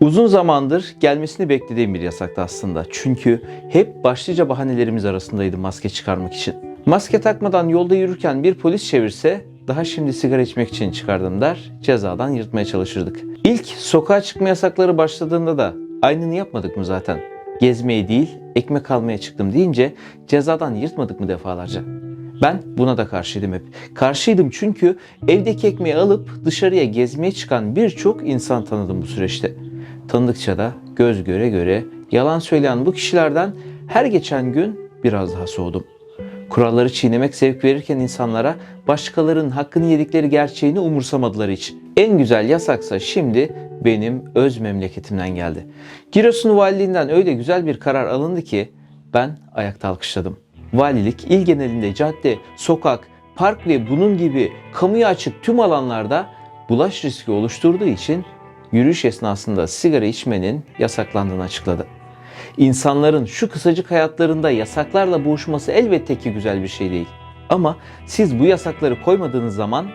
Uzun zamandır gelmesini beklediğim bir yasaktı aslında. Çünkü hep başlıca bahanelerimiz arasındaydı maske çıkarmak için. Maske takmadan yolda yürürken bir polis çevirse daha şimdi sigara içmek için çıkardım der, cezadan yırtmaya çalışırdık. İlk sokağa çıkma yasakları başladığında da aynını yapmadık mı zaten? Gezmeye değil, ekmek almaya çıktım deyince cezadan yırtmadık mı defalarca? Ben buna da karşıydım hep. Karşıydım çünkü evdeki ekmeği alıp dışarıya gezmeye çıkan birçok insan tanıdım bu süreçte. Tanıdıkça da göz göre göre yalan söyleyen bu kişilerden her geçen gün biraz daha soğudum. Kuralları çiğnemek zevk verirken insanlara başkalarının hakkını yedikleri gerçeğini umursamadıları için. En güzel yasaksa şimdi benim öz memleketimden geldi. Giresun Valiliğinden öyle güzel bir karar alındı ki ben ayakta alkışladım. Valilik il genelinde cadde, sokak, park ve bunun gibi kamuya açık tüm alanlarda bulaş riski oluşturduğu için yürüyüş esnasında sigara içmenin yasaklandığını açıkladı. İnsanların şu kısacık hayatlarında yasaklarla boğuşması elbette ki güzel bir şey değil. Ama siz bu yasakları koymadığınız zaman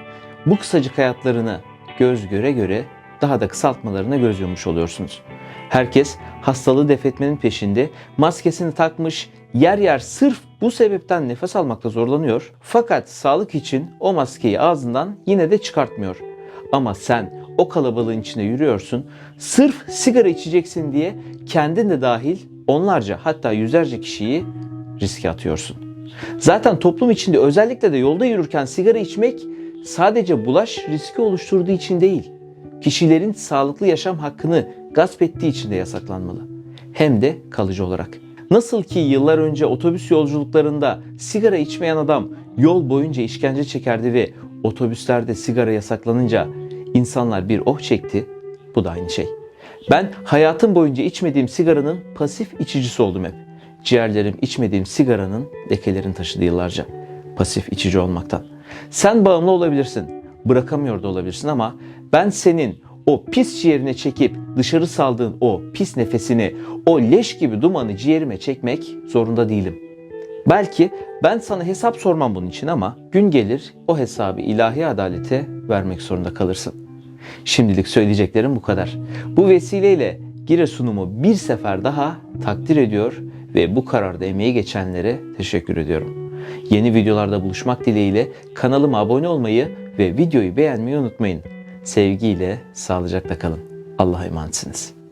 bu kısacık hayatlarını göz göre göre daha da kısaltmalarına göz yummuş oluyorsunuz. Herkes hastalığı defetmenin peşinde maskesini takmış, yer yer sırf bu sebepten nefes almakta zorlanıyor. Fakat sağlık için o maskeyi ağzından yine de çıkartmıyor. Ama sen o kalabalığın içinde yürüyorsun. Sırf sigara içeceksin diye kendin de dahil onlarca hatta yüzlerce kişiyi riske atıyorsun. Zaten toplum içinde özellikle de yolda yürürken sigara içmek sadece bulaş riski oluşturduğu için değil, kişilerin sağlıklı yaşam hakkını gasp ettiği için de yasaklanmalı. Hem de kalıcı olarak. Nasıl ki yıllar önce otobüs yolculuklarında sigara içmeyen adam yol boyunca işkence çekerdi ve otobüslerde sigara yasaklanınca insanlar bir oh çekti. Bu da aynı şey. Ben hayatım boyunca içmediğim sigaranın pasif içicisi oldum hep. Ciğerlerim içmediğim sigaranın lekelerini taşıdı yıllarca. Pasif içici olmaktan. Sen bağımlı olabilirsin. Bırakamıyor da olabilirsin ama ben senin o pis ciğerine çekip dışarı saldığın o pis nefesini, o leş gibi dumanı ciğerime çekmek zorunda değilim. Belki ben sana hesap sormam bunun için ama gün gelir o hesabı ilahi adalete vermek zorunda kalırsın. Şimdilik söyleyeceklerim bu kadar. Bu vesileyle Giresun'umu bir sefer daha takdir ediyor ve bu kararda emeği geçenlere teşekkür ediyorum. Yeni videolarda buluşmak dileğiyle kanalıma abone olmayı ve videoyu beğenmeyi unutmayın. Sevgiyle, sağlıcakla kalın. Allah'a emanetsiniz.